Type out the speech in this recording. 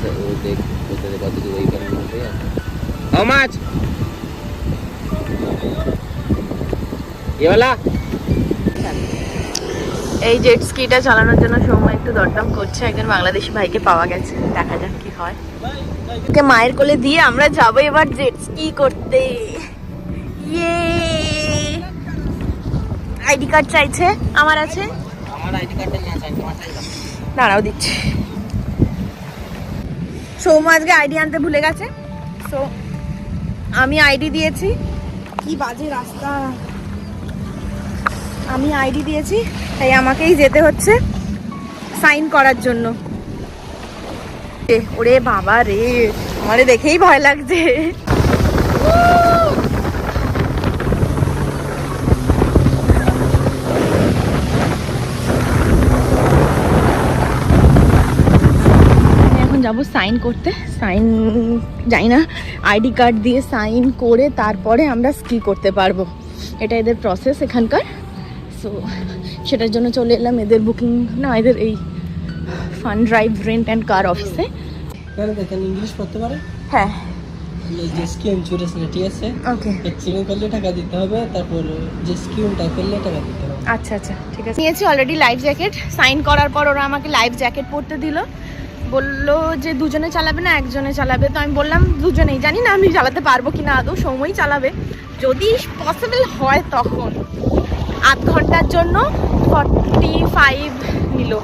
আছে ও দেখ কত দূর ওইখানে মধ্যে আছে হাউ মাচ? এওয়ালা এই জেট স্কিটা চালানোর জন্য সময় একটু দরদাম করছে একজন বাংলাদেশি ভাইকে পাওয়া গেছে। দেখা যাক কি হয়। ওকে মায়ের কোলে দিয়ে আমরা যাব এবার জেট স্কি করতে। ইয়ে আইডি কার্ড চাইছে? আমার আছে? আমার আইডি কার্ডটা না চাই তোমার চাই দাঁড়াও দিচ্ছি। সৌম আজকে আইডি আনতে ভুলে গেছে। সো আমি আইডি দিয়েছি। কি বাজে রাস্তা। আমি আইডি দিয়েছি, তাই আমাকেই যেতে হচ্ছে সাইন করার জন্য। ওরে বাবা রে, আমারে দেখেই ভয় লাগছে। যাব সাইন করতে। সাইন যাই না আইডি কার্ড দিয়ে সাইন করে তারপরে আমরা স্কি করতে পারব। এটা এদের প্রসেস এখানকার। সো সেটার জন্য চলে এলাম এদের বুকিং না এদের এই fun drive rent and car অফিসে কেন দেখেন ইংলিশ পড়তে পারে? হ্যাঁ। যে স্কিম আছে? ওকে এক্সিডেন্ট করলে টাকা দিতে হবে তারপর যে স্কিমটা করলে টাকা দিতে হবে। আচ্ছা আচ্ছা ঠিক আছে। নিয়েছি অলরেডি লাইফ জ্যাকেট সাইন করার পর ওরা আমাকে লাইফ জ্যাকেট পরতে দিল। বলল যে দুজনে চালাবে না, একজনে চালাবে। তো আমি বললাম, দুজনেই। জানি না আমি চালাতে পারব কি না আদৌ সময় চালাবে। যদি পসিবল হয় তখন। আধ ঘণ্টার জন্য ফর্টি ফাইভ নিল।